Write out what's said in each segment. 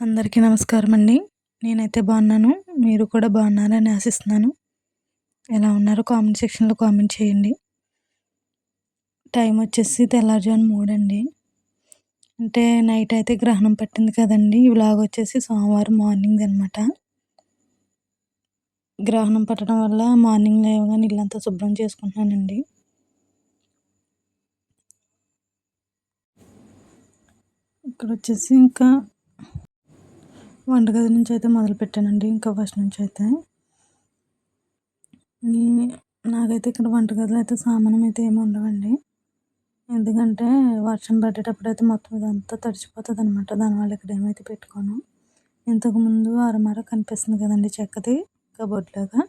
అందరికీ నమస్కారం అండి నేనైతే బాగున్నాను. మీరు కూడా బాగున్నారని ఆశిస్తున్నాను. ఎలా ఉన్నారో కామెంట్ సెక్షన్లో కామెంట్ చేయండి. టైం వచ్చేసి తెల్లారుజాము మూడు అండి అంటే నైట్ అయితే గ్రహణం పట్టింది కదండి. ఇలాగ వచ్చేసి సోమవారం మార్నింగ్ అనమాట గ్రహణం పట్టడం వల్ల మార్నింగ్ లేవగానే ఇల్లంతా శుభ్రం చేసుకుంటున్నానండి. ఇక్కడ వచ్చేసి ఇంకా వంటగది నుంచి అయితే మొదలుపెట్టానండి. ఇంకా ఫస్ట్ నుంచి అయితే నాకైతే ఇక్కడ వంటగదిలో అయితే సామానం అయితే ఏమి ఉండవండి. ఎందుకంటే వర్షం పడేటప్పుడు అయితే మొత్తం ఇదంతా తడిచిపోతుంది అనమాట దానివల్ల ఇక్కడ ఏమైతే పెట్టుకోను. ఇంతకుముందు అరమర కనిపిస్తుంది కదండి చెక్కది కబోర్డ్లాగా.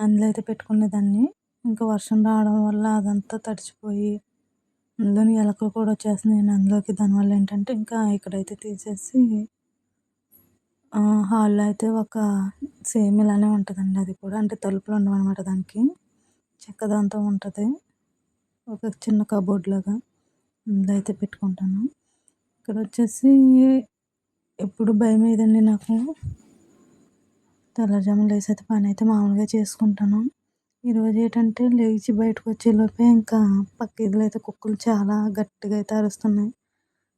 అందులో అయితే పెట్టుకునేదాన్ని. ఇంకా వర్షం రావడం వల్ల అదంతా తడిచిపోయి అందులోని ఎలకలు కూడా వచ్చేస్తున్నాయి అందులోకి. దానివల్ల ఏంటంటే ఇంకా ఇక్కడైతే తీసేసి హాల్లో అయితే ఒక సేమ్ ఇలానే ఉంటుందండి అది కూడా. అంటే తలుపులు ఉండవన్నమాట దానికి. చెక్క దాంతో ఉంటుంది. ఒక చిన్న కబోర్డ్ లాగా అందులో అయితే పెట్టుకుంటాను. ఇక్కడ వచ్చేసి ఎప్పుడు భయం ఏదండి నాకు? తెల్లజాములు లేసి అయితే పని అయితే మామూలుగా చేసుకుంటాను. ఈరోజు ఏంటంటే లేచి బయటకు వచ్చేలోపే ఇంకా పక్క ఇదిలో అయితే కుక్కలు చాలా గట్టిగా అయితే అరుస్తున్నాయి.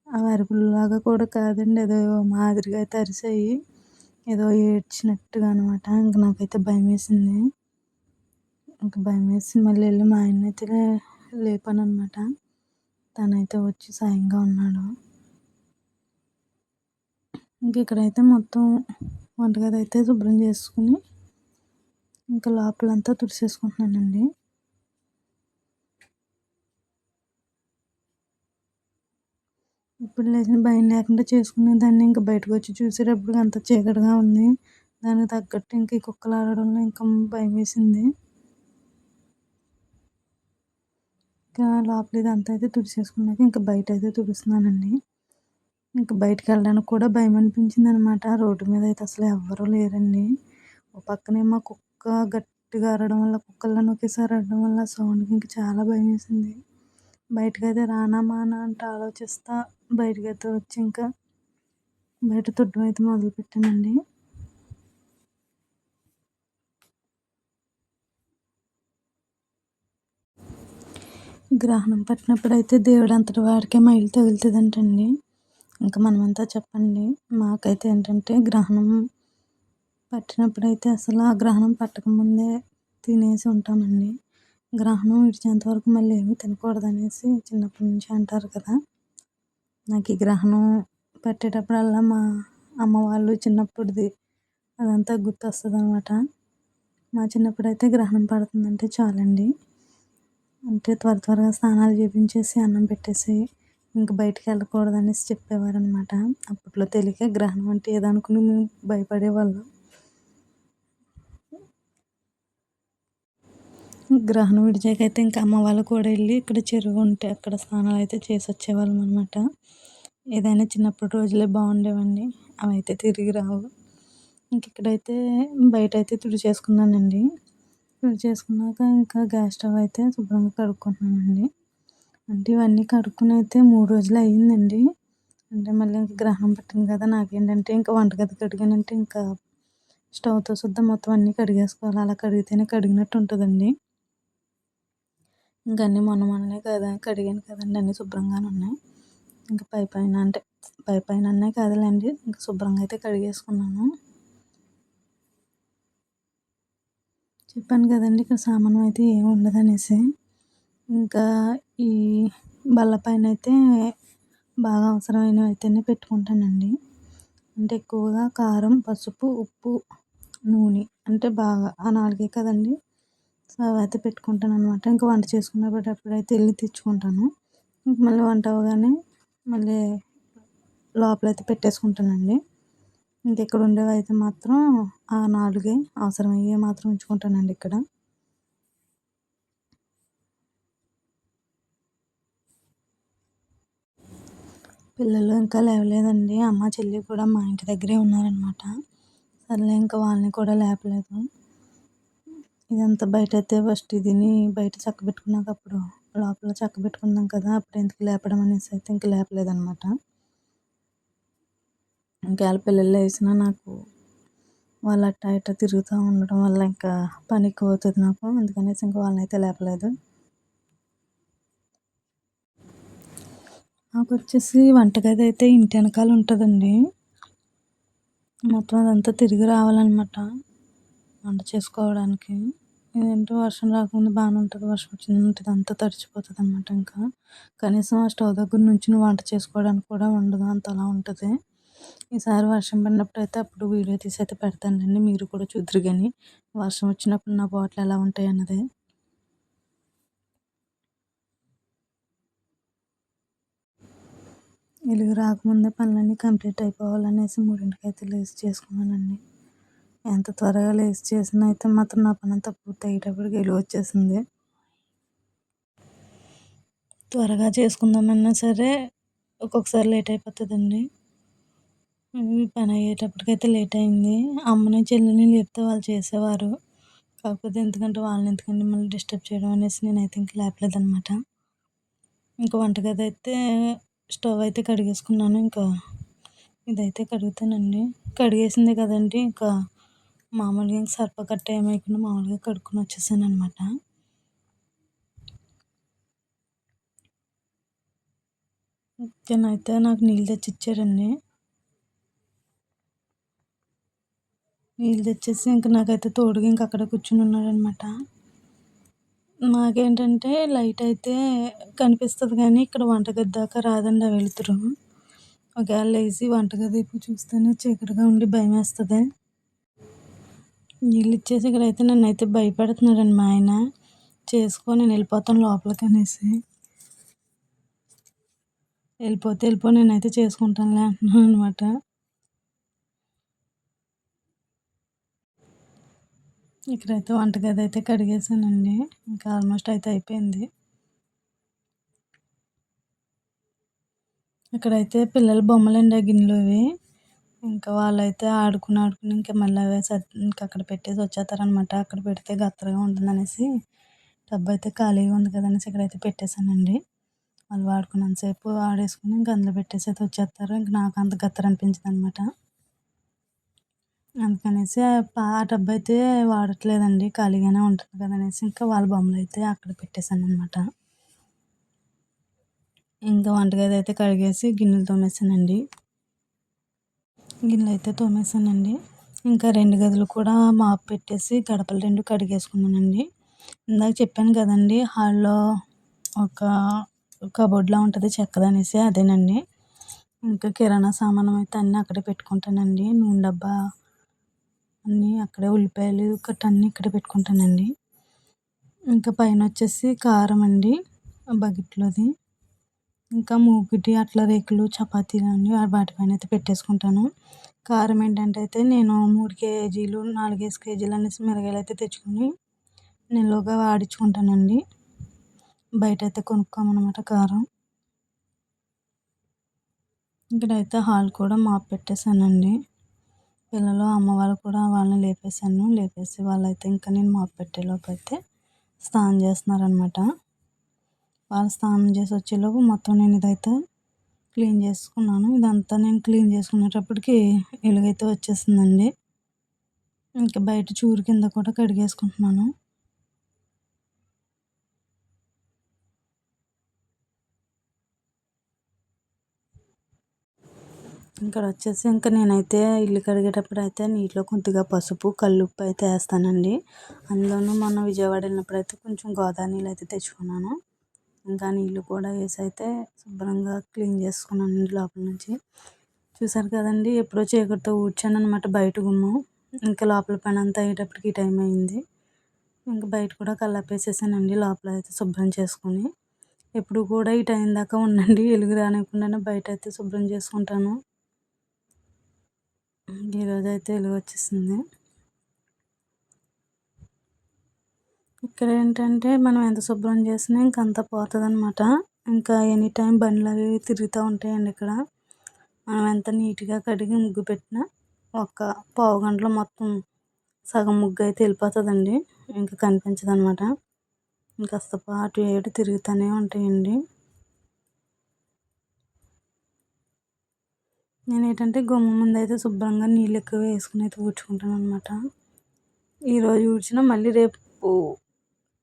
అవి అరుపులాగా కూడా కాదండి. ఏదో మాదిరిగా అయితే అరిసాయి ఏదో ఏడ్చినట్టుగా అనమాట ఇంక నాకైతే భయం వేసింది ఇంక భయం వేసి మళ్ళీ వెళ్ళి మా ఆయన అయితే లేపాను అనమాట తనైతే వచ్చి సాయంగా ఉన్నాడు. ఇంక ఇక్కడైతే మొత్తం వంటగది అయితే శుభ్రం చేసుకుని ఇంకా లోపలంతా తుడిసేసుకుంటున్నానండి. ఇప్పుడు లేచిన భయం లేకుండా చేసుకునే దాన్ని ఇంకా బయటకు వచ్చి చూసేటప్పుడు అంత చీకటిగా ఉంది. దానికి తగ్గట్టు ఇంక ఈ కుక్కలు ఆడడంలో ఇంకా భయం వేసింది. ఇంకా లోపల ఇదంతా అయితే తుడిచేసుకున్నాక ఇంకా బయట అయితే తుడుస్తున్నానండి. ఇంకా బయటకు వెళ్ళడానికి కూడా భయం అనిపించింది అనమాట రోడ్డు మీద అయితే అసలు ఎవ్వరూ లేరండి. ఒక పక్కనేమో కుక్క గట్టిగా ఆడడం వల్ల కుక్కలను ఒకేసారి ఆడడం వల్ల సౌండ్కి ఇంకా చాలా భయం వేసింది. బయటకైతే రానా మానా అంటే ఆలోచిస్తా బయటకైతే వచ్చి ఇంకా బయట తుడ్డం అయితే మొదలుపెట్టానండి. గ్రహణం పట్టినప్పుడు అయితే దేవుడు అంతటి వాడికే మైలు తగులుతుందంటండి. ఇంకా మనమంతా చెప్పండి మాకైతే ఏంటంటే గ్రహణం పట్టినప్పుడు అయితే అసలు ఆ గ్రహణం పట్టకముందే తినేసి ఉంటామండి. గ్రహణం విడిచేంత వరకు మళ్ళీ ఏమీ తినకూడదు అనేసి చిన్నప్పటి నుంచి అంటారు కదా. నాకు ఈ గ్రహణం పట్టేటప్పుడల్లా మా అమ్మ వాళ్ళు చిన్నప్పుడుది అదంతా గుర్తొస్తుంది అనమాట మా చిన్నప్పుడు అయితే గ్రహణం పడుతుందంటే చాలండి. అంటే త్వర త్వరగా స్నానాలు చేపించేసి అన్నం పెట్టేసి ఇంక బయటికి వెళ్ళకూడదు అనేసి చెప్పేవారు అనమాట అప్పట్లో తెలియక గ్రహణం అంటే ఏదనుకుని మేము భయపడేవాళ్ళం. గ్రహణం విడిచాకైతే ఇంకా అమ్మ వాళ్ళు కూడా వెళ్ళి ఇక్కడ చెరువు ఉంటే అక్కడ స్నానాలు అయితే చేసి వచ్చేవాళ్ళం అనమాట ఏదైనా చిన్నప్పటి రోజులే బాగుండేవండి. అవి అయితే తిరిగి రావు. ఇంక ఇక్కడైతే బయట అయితే తుడి చేసుకున్నానండి. తుడి చేసుకున్నాక ఇంకా గ్యాస్ స్టవ్ అయితే శుభ్రంగా కడుక్కున్నానండి అంటే ఇవన్నీ కడుక్కుని అయితే మూడు రోజులు అయ్యిందండి. అంటే మళ్ళీ ఇంకా గ్రహణం పట్టింది కదా నాకేంటంటే ఇంకా వంటగది కడిగానంటే ఇంకా స్టవ్తో శుద్ధ మొత్తం అన్నీ కడిగేసుకోవాలి. అలా కడిగితేనే కడిగినట్టు ఉంటుందండి. ఇంకా అన్నీ మొన్న మొన్ననే కదా కడిగాను కదండి అన్నీ శుభ్రంగానే ఉన్నాయి. ఇంకా పై పైన అంటే పై పైన అన్నే కాదులేండి ఇంకా శుభ్రంగా అయితే కడిగేసుకున్నాను. చెప్పాను కదండి ఇక్కడ సామాను అయితే ఏమి ఉండదు అనేసి ఇంకా ఈ బల్ల పైన అయితే బాగా అవసరమైనవి అయితేనే పెట్టుకుంటానండి. అంటే ఎక్కువగా కారం పసుపు ఉప్పు నూనె అంటే బాగా ఆ నాలుగే కదండి. సో అవి అయితే పెట్టుకుంటాను అనమాట ఇంకా వంట చేసుకునేటప్పుడు అప్పుడైతే వెళ్ళి తెచ్చుకుంటాను. మళ్ళీ వంట అవగానే మళ్ళీ లోపలైతే పెట్టేసుకుంటానండి. ఇంక ఇక్కడ ఉండేవి అయితే మాత్రం ఆ నాలుగే అవసరమయ్యే మాత్రం ఉంచుకుంటానండి ఇక్కడ. పిల్లలు ఇంకా లేవలేదండి. అమ్మ చెల్లి కూడా మా ఇంటి దగ్గరే ఉన్నారనమాట సర్లే ఇంకా వాళ్ళని కూడా లేపలేదు. ఇదంతా బయట అయితే ఫస్ట్ ఇదిని బయట చక్క పెట్టుకున్నాక అప్పుడు లోపల చక్క పెట్టుకుందాం కదా అప్పుడు ఎందుకు లేపడం అనేసి అయితే ఇంక లేపలేదనమాట ఒకవేళ పిల్లలు వేసినా నాకు వాళ్ళు అట్టా ఇట్టా తిరుగుతూ ఉండడం వల్ల ఇంకా పని ఎక్కువ అవుతుంది నాకు అందుకనేసి ఇంకా వాళ్ళని అయితే లేపలేదు. నాకు వచ్చేసి వంటగది అయితే ఇంటి వెనకాల ఉంటుందండి. మొత్తం అదంతా తిరిగి రావాలన్నమాట. వంట చేసుకోవడానికి. ఏంటో? వర్షం రాకముందు బాగానే ఉంటుంది. వర్షం వచ్చిందంటే అంతా తడిచిపోతుంది అనమాట ఇంకా. కనీసం ఆ స్టవ్ దగ్గర నుంచి వంట చేసుకోవడానికి కూడా ఉండదు అంత అలా ఉంటుంది. ఈసారి వర్షం పడినప్పుడు అయితే అప్పుడు వీడియో తీసి అయితే పెడతానండి మీరు కూడా చూద్దరు కానీ వర్షం వచ్చినప్పుడు నా బాటలు ఎలా ఉంటాయి అన్నది. వెలుగు రాకముందే పనులన్నీ కంప్లీట్ అయిపోవాలనేసి మూడింటికి అయితే లేచి చేసుకున్నానండి. ఎంత త్వరగా లేచి చేసిన అయితే మాత్రం నా పని అంతా పూర్తి అయ్యేటప్పటికి వెలుగు వచ్చేసింది. త్వరగా చేసుకుందామన్నా సరే ఒక్కొక్కసారి లేట్ అయిపోతుందండి. పని అయ్యేటప్పటికైతే లేట్ అయింది. అమ్మని చెల్లిని లేపితే వాళ్ళు చేసేవారు. కాకపోతే ఎందుకంటే వాళ్ళని ఎందుకంటే మళ్ళీ డిస్టర్బ్ చేయడం అనేసి నేనైతే ఇంక లేపలేదనమాట ఇంకా వంటగది అయితే స్టవ్ అయితే కడిగేసుకున్నాను. ఇంకా ఇదైతే కడుగుతానండి. కడిగేసింది కదండి. ఇంకా మామూలుగా ఇంక సర్ప కట్ట ఏమైకుండా మామూలుగా కడుక్కొని వచ్చేసాను అనమాట అయితే నాకు నీళ్ళు తెచ్చి ఇచ్చారండి నీళ్ళు తెచ్చేసి ఇంకా నాకైతే తోడుగా ఇంక అక్కడ కూర్చుని ఉన్నాడనమాట మాకేంటంటే లైట్ అయితే కనిపిస్తుంది కానీ ఇక్కడ వంటగది దాకా రాదండి ఆ వెలుతురు. ఒకవేళ లేచి వంటగది వైపు చూస్తేనే చీకటిగా ఉండి భయం వేస్తుంది నీళ్ళు ఇచ్చేసి ఇక్కడైతే నన్ను అయితే భయపెడుతున్నాడండి మా ఆయన. చేసుకొని నేను వెళ్ళిపోతాను లోపలికి అనేసి వెళ్ళిపోతే వెళ్ళిపో నేనైతే చేసుకుంటానులే అంటున్నాను అనమాట ఇక్కడైతే వంటగది అయితే కడిగేసానండి ఇంకా ఆల్మోస్ట్ అయితే అయిపోయింది. ఇక్కడైతే పిల్లల బొమ్మలండి ఆ గిన్నెలు అవి ఇంకా వాళ్ళైతే ఆడుకుని ఆడుకుని ఇంకా మళ్ళీ అవే ఇంకా అక్కడ పెట్టేసి వచ్చేస్తారనమాట అక్కడ పెడితే గత్తరగా ఉంటుంది అనేసి డబ్బు అయితే ఖాళీగా ఉంది కదనేసి ఇక్కడైతే పెట్టేశానండి. వాళ్ళు వాడుకున్నంతసేపు ఆడేసుకుని ఇంకా అందులో పెట్టేసి అయితే వచ్చేస్తారు. ఇంకా నాకు అంత గత్తర అనిపించింది అనమాట అందుకనేసి ఆ డబ్బు అయితే వాడట్లేదండి. ఖాళీగానే ఉంటుంది కదా అనేసి ఇంకా వాళ్ళ బొమ్మలు అయితే అక్కడ పెట్టేశాను అనమాట ఇంకా వంటగది అయితే కడిగేసి గిన్నెలు తోమేసానండి గిన్నెలు అయితే తోమేశానండి. ఇంకా రెండు గదులు కూడా మాపు పెట్టేసి గడపలు రెండు కడిగేసుకున్నానండి. ఇందాక చెప్పాను కదండి హాల్లో ఒక కబోర్డ్లా ఉంటుంది చెక్కదనేసి అదేనండి. ఇంకా కిరాణా సామానం అయితే అన్నీ అక్కడే పెట్టుకుంటానండి. నూనె డబ్బా అన్నీ అక్కడే ఉల్లిపాయలు కట్ట అన్నీ ఇక్కడే పెట్టుకుంటానండి. ఇంకా పైన వచ్చేసి కారం అండి బకెట్లోది. ఇంకా మూగిటి అట్ల రేకులు చపాతీలు వాటి వాటిపైన అయితే పెట్టేసుకుంటాను. కారం ఏంటంటే అయితే నేను మూడు కేజీలు నాలుగేసి కేజీలు అనేసి మిరగాయలు అయితే తెచ్చుకొని నిల్వగా వాడించుకుంటానండి. బయట అయితే కొనుక్కోమన్నమాట కారం. ఇక్కడైతే హాల్ కూడా మాప్ పెట్టేశానండి. పిల్లలు అమ్మ వాళ్ళు కూడా వాళ్ళని లేపేశాను. లేపేసి వాళ్ళైతే ఇంకా నేను మాపు పెట్టేలోపు అయితే స్నానం చేస్తున్నారనమాట వాళ్ళు స్నానం చేసి వచ్చేలోపు మొత్తం నేను ఇదైతే క్లీన్ చేసుకున్నాను. ఇదంతా నేను క్లీన్ చేసుకునేటప్పటికి ఎలుగైతే వచ్చేసిందండి. ఇంకా బయట చూరు కింద కూడా కడిగేసుకుంటున్నాను. ఇక్కడ వచ్చేసి ఇంకా నేనైతే ఇల్లు కడిగేటప్పుడు అయితే నీటిలో కొద్దిగా పసుపు కల్లుప్పు అయితే వేస్తానండి. అందులోనూ మొన్న విజయవాడ వెళ్ళినప్పుడు అయితే కొంచెం గోదావరి నీళ్ళు అయితే తెచ్చుకున్నాను. ఇంకా నీళ్ళు కూడా వేసి అయితే శుభ్రంగా క్లీన్ చేసుకున్నాను లోపల నుంచి. చూసారు కదండి ఎప్పుడో చీకటితో ఊడ్చాను అనమాట బయట గుమ్మం. ఇంకా లోపల పని అంతా అయ్యేటప్పటికి టైం అయింది. ఇంకా బయట కూడా కల్లాపేసేసానండి లోపల అయితే శుభ్రం చేసుకొని. ఎప్పుడు కూడా ఈ టైం దాకా ఉండండి వెలుగు రానివ్వకుండానే బయట అయితే శుభ్రం చేసుకుంటాను. ఈరోజు అయితే వెలుగు వచ్చేసింది. ఇక్కడ ఏంటంటే మనం ఎంత శుభ్రం చేసినా ఇంక అంత పోతుంది అనమాట ఇంకా ఎనీ టైం బండ్లు అవి తిరుగుతూ ఉంటాయండి ఇక్కడ. మనం ఎంత నీట్గా కడిగి ముగ్గు పెట్టినా ఒక పావు గంటలో మొత్తం సగం ముగ్గు అయితే వెళ్ళిపోతుందండి. ఇంకా కనిపించదు అనమాట ఇంకాస్త పాటు ఏడు తిరుగుతూనే ఉంటాయండి. నేను ఏంటంటే గుమ్మ ముందు అయితే శుభ్రంగా నీళ్ళు ఎక్కువ వేసుకుని అయితే ఊడ్చుకుంటాను అనమాట ఈరోజు ఊడ్చినా మళ్ళీ రేపు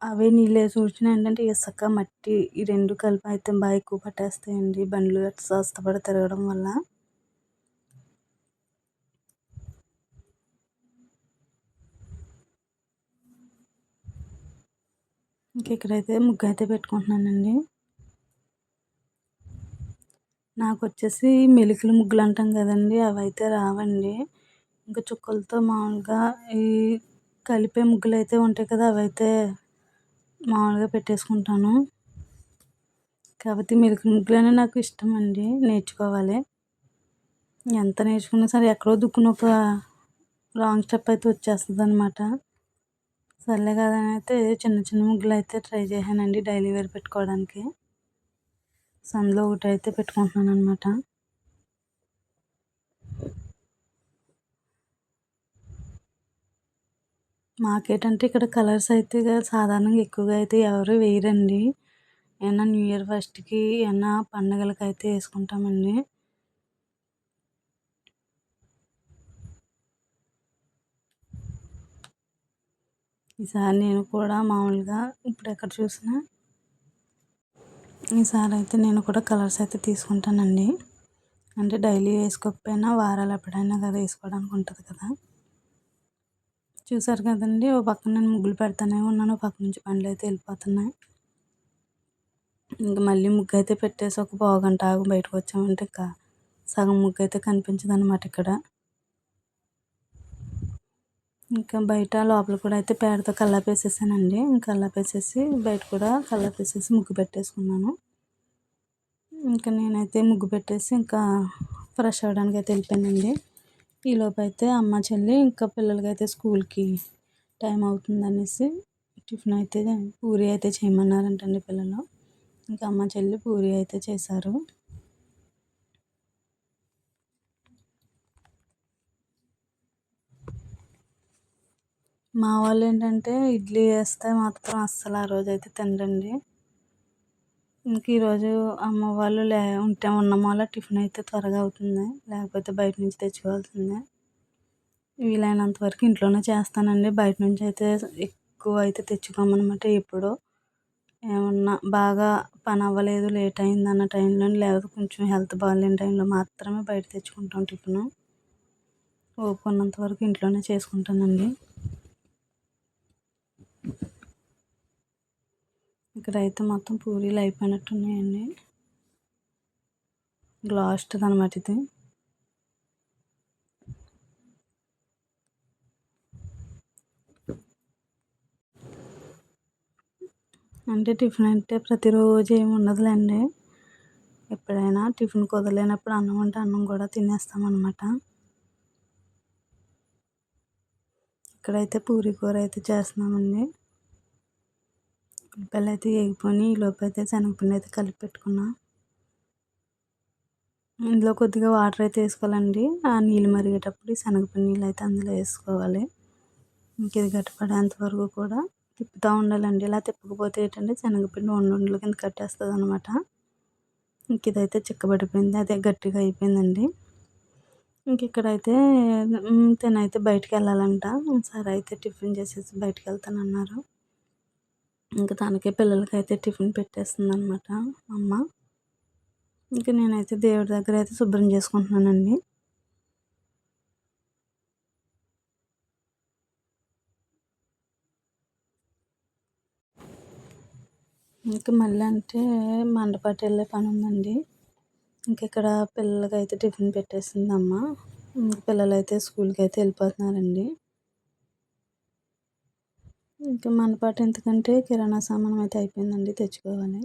అవే నీళ్ళు వేసి ఊడ్చిన ఏంటంటే ఇసుక మట్టి ఈ రెండు కలిపి అయితే బాగా ఎక్కువ పట్టేస్తాయండి. బండ్లు స్వస్థపడి తిరగడం వల్ల. ఇంక ఇక్కడైతే ముగ్గు అయితే పెట్టుకుంటున్నానండి. నాకు వచ్చేసి మెలికలు ముగ్గులు అంటాం కదండి అవి అయితే రావండి. ఇంకా చుక్కలతో మామూలుగా ఈ కలిపే ముగ్గులు అయితే ఉంటాయి కదా అవి అయితే మామూలుగా పెట్టేసుకుంటాను. కాబట్టి మిల్క్ ముగ్గులు నాకు ఇష్టం అండి నేర్చుకోవాలి. ఎంత నేర్చుకున్నా సరే ఎక్కడో దుక్కున ఒక రాంగ్ స్టెప్ అయితే వచ్చేస్తుంది అనమాట సర్లే కదా అయితే చిన్న చిన్న ముగ్గులు అయితే ట్రై చేశానండి డైలీ వేర్ పెట్టుకోవడానికి. సందులో ఒకటి అయితే పెట్టుకుంటున్నాను అనమాట మాకేటంటే ఇక్కడ కలర్స్ అయితే సాధారణంగా ఎక్కువగా అయితే ఎవరు వేయరండి. ఏమన్నా న్యూ ఇయర్ ఫస్ట్కి ఏమన్నా పండగలకి అయితే వేసుకుంటామండి. ఈసారి నేను కూడా మామూలుగా ఇప్పుడు ఎక్కడ చూసినా ఈసారి అయితే నేను కూడా కలర్స్ అయితే తీసుకుంటానండి. అంటే డైలీ వేసుకోకపోయినా వారాలు ఎప్పుడైనా కదా వేసుకోవడానికి ఉంటుంది కదా. చూసారు కదండి ఓ పక్కన నేను ముగ్గులు పెడతానే ఉన్నాను ఒక పక్క నుంచి పండ్లు అయితే వెళ్ళిపోతున్నాయి. ఇంకా మళ్ళీ ముగ్గు అయితే పెట్టేసి ఒక పావుగంట ఆగు ఆగి బయటకు వచ్చామంటే ఇంకా సగం ముగ్గు అయితే కనిపించదు అనమాట ఇక్కడ. ఇంకా బయట లోపల కూడా అయితే పేడతో కల్లాపేసేసానండి. ఇంకా కల్లాపేసేసి బయట కూడా కల్లాపేసేసి ముగ్గు పెట్టేసుకున్నాను. ఇంకా నేనైతే ముగ్గు పెట్టేసి ఇంకా ఫ్రెష్ అవ్వడానికి అయితే వెళ్ళిపోయానండి. ఈలోపు అయితే అమ్మ చెల్లి ఇంకా పిల్లలకి అయితే స్కూల్కి టైం అవుతుంది అనేసి టిఫిన్ అయితే పూరి అయితే చేయమన్నారంటండి పిల్లలు. ఇంకా అమ్మ చెల్లి పూరి అయితే చేశారు. మా వాళ్ళు ఏంటంటే ఇడ్లీ వేస్తే మాత్రం అస్సలు ఆ రోజు అయితే తినరండి. ఇంక ఈరోజు అమ్మ వాళ్ళు లే ఉంటే ఉన్న అలా టిఫిన్ అయితే త్వరగా అవుతుంది. లేకపోతే బయట నుంచి తెచ్చుకోవాల్సిందే. వీలైనంత వరకు ఇంట్లోనే చేస్తానండి. బయట నుంచి అయితే ఎక్కువ అయితే తెచ్చుకోమన్నమాట ఎప్పుడు. ఏమన్నా బాగా పని అవ్వలేదు లేట్ అయింది అన్న టైంలో లేకపోతే కొంచెం హెల్త్ బాగాలేని టైంలో మాత్రమే బయట తెచ్చుకుంటాం టిఫిన్. ఓపిక ఉన్నంత వరకు ఇంట్లోనే చేసుకుంటానండి. ఇక్కడైతే మొత్తం పూరీలు అయిపోయినట్టు ఉన్నాయండి లాస్ట్ అనమాట ఇది. అంటే టిఫిన్ అంటే ప్రతిరోజు ఏమి ఉండదులేండి. ఎప్పుడైనా టిఫిన్ కుదరలేనప్పుడు అన్నం అంటే అన్నం కూడా తినేస్తాం అనమాట ఇక్కడైతే పూరి కూర అయితే చేస్తున్నామండి. ఉల్లిపాయలు అయితే వేగిపోయి ఈలోపు అయితే శనగపిండి అయితే కలిపి పెట్టుకున్నా ఇందులో కొద్దిగా వాటర్ అయితే వేసుకోవాలండి. ఆ నీళ్ళు మరిగేటప్పుడు శనగపిండి నీళ్ళు అయితే అందులో వేసుకోవాలి. ఇంక ఇది గట్టిపడేంత వరకు కూడా తిప్పుతూ ఉండాలండి. ఇలా తిప్పకపోతే ఏంటంటే శనగపిండి వండుండల కింద కట్టేస్తుంది అనమాట ఇంక ఇదైతే చిక్కబడిపోయింది. అదే గట్టిగా అయిపోయిందండి. ఇంక ఇక్కడైతే తినైతే బయటికి వెళ్ళాలంట. సరే అయితే టిఫిన్ చేసేసి బయటికి వెళ్తానన్నారు. ఇంకా తనకే పిల్లలకైతే టిఫిన్ పెట్టేస్తుంది అనమాట అమ్మ. ఇంకా నేనైతే దేవుడి దగ్గర అయితే శుభ్రం చేసుకుంటున్నానండి. ఇంకా మళ్ళీ అంటే మండపాటి వెళ్ళే పని ఉందండి ఇంక ఇక్కడ పిల్లలకైతే టిఫిన్ పెట్టేసింది అమ్మ పిల్లలైతే స్కూల్కి అయితే వెళ్ళిపోతున్నారండి. ఇంకా మనపాటు ఎందుకంటే కిరాణా సామానం అయితే అయిపోయిందండి తెచ్చుకోవాలి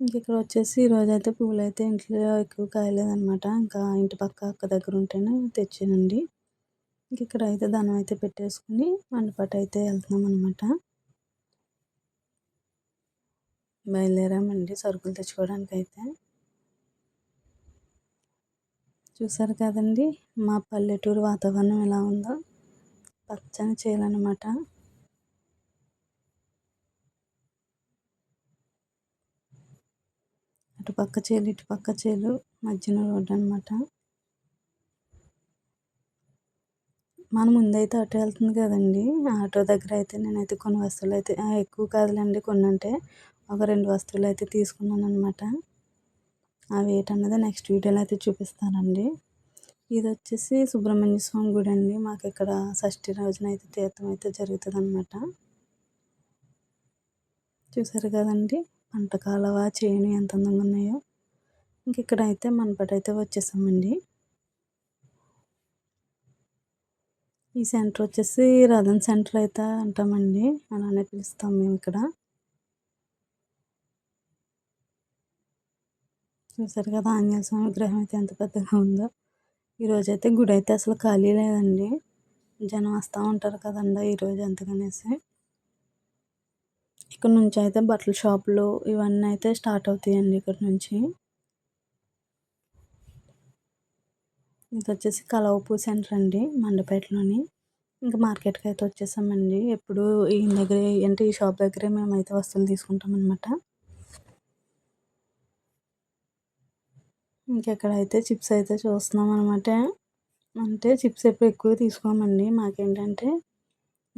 ఇంక ఇక్కడ వచ్చేసి ఈరోజు అయితే పువ్వులు అయితే ఇంట్లో ఎక్కువ కాయలేదనమాట ఇంకా ఇంటి పక్క అక్క దగ్గర ఉంటేనే తెచ్చానండి. ఇంక ఇక్కడ అయితే దానం అయితే పెట్టేసుకుని మండపాటు అయితే వెళ్తున్నాం అనమాట బయలుదేరామండి సరుకులు తెచ్చుకోవడానికి అయితే చూసారు కదండి మా పల్లెటూరు వాతావరణం ఎలా ఉందో? పచ్చని చేయాలన్నమాట అటుపక్క చేలు ఇటుపక్క చేలు మధ్యన రోడ్డు అనమాట మన ముందైతే ఆటో వెళ్తుంది కదండి. ఆటో దగ్గర అయితే నేనైతే కొన్ని వస్తువులు అయితే ఎక్కువ కాదులేండి కొన్ని అంటే ఒక రెండు వస్తువులు అయితే తీసుకున్నాను అనమాట అవి ఏంటన్నది నెక్స్ట్ వీడియోలో అయితే చూపిస్తానండి. ఇది వచ్చేసి సుబ్రహ్మణ్య స్వామి గుడి అండి. మాకు ఇక్కడ షష్ఠి రోజున అయితే తీర్థం అయితే జరుగుతుంది అనమాట చూసారు కదండి? పంట కాలవ చేను ఎంత అందంగా ఉన్నాయో. ఇంక ఇక్కడ అయితే మనపటి అయితే వచ్చేసామండి. ఈ సెంటర్ వచ్చేసి రథన్ సెంటర్ అయితే అంటామండి. అలానే పిలుస్తాం మేము ఇక్కడ. చూసారు కదా ఆంజనేయ స్వామి విగ్రహం అయితే ఎంత పెద్దగా ఉందో. ఈరోజు అయితే గుడి అయితే అసలు ఖాళీ లేదండి. జనం వస్తూ ఉంటారు కదండి ఈరోజు ఎంతకనేసి ఇక్కడ నుంచి అయితే బట్టల షాపులు ఇవన్నీ అయితే స్టార్ట్ అవుతాయండి ఇక్కడ నుంచి. ఇది వచ్చేసి కలవపూ సెంటర్ అండి మండపేటలోని. ఇంకా మార్కెట్కి అయితే వచ్చేసామండి. ఎప్పుడు ఈ దగ్గర అంటే ఈ షాప్ దగ్గరే మేమైతే వస్తువులు తీసుకుంటాం అనమాట ఇంకెక్కడైతే చిప్స్ అయితే చూస్తున్నాం అనమాట అంటే చిప్స్ ఎప్పుడు ఎక్కువ తీసుకోమండి. మాకేంటంటే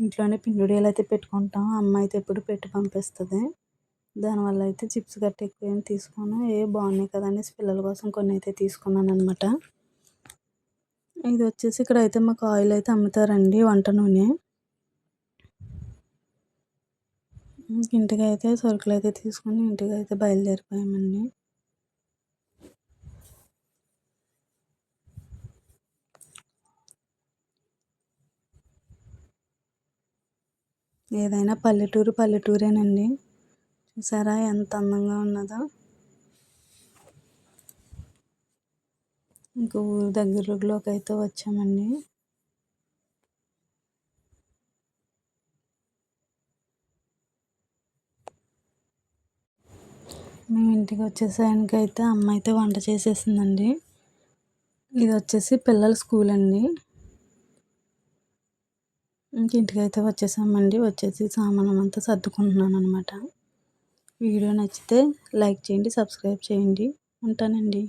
ఇంట్లోనే పిండిడీలు అయితే పెట్టుకుంటాం అమ్మ అయితే ఎప్పుడు పెట్టి పంపిస్తుంది. దానివల్ల అయితే చిప్స్ గట్ట ఎక్కువ ఏం తీసుకోను. ఏ బాగున్నాయి కదా అనేసి పిల్లల కోసం కొన్ని అయితే తీసుకున్నాను అనమాట ఇది వచ్చేసి ఇక్కడ అయితే మాకు ఆయిల్ అయితే అమ్ముతారండి వంట నూనె. ఇంటికి అయితే సరుకులు అయితే తీసుకొని ఇంటికి అయితే బయలుదేరిపోయామండి. ఏదైనా పల్లెటూరు పల్లెటూరేనండి. చూసారా ఎంత అందంగా ఉన్నదో. ఇంకా ఊరు దగ్గరలోకి అయితే వచ్చామండి. మేము ఇంటికి వచ్చేసానికి అయితే అమ్మ అయితే వంట చేసేసిందండి. ఇది వచ్చేసి పిల్లల స్కూల్ అండి. ఇంక ఇంటికైతే వచ్చేసామండి. వచ్చేసి సామానం అంతా సర్దుకుంటున్నాను అనమాట వీడియో నచ్చితే లైక్ చేయండి సబ్స్క్రైబ్ చేయండి. ఉంటానండి.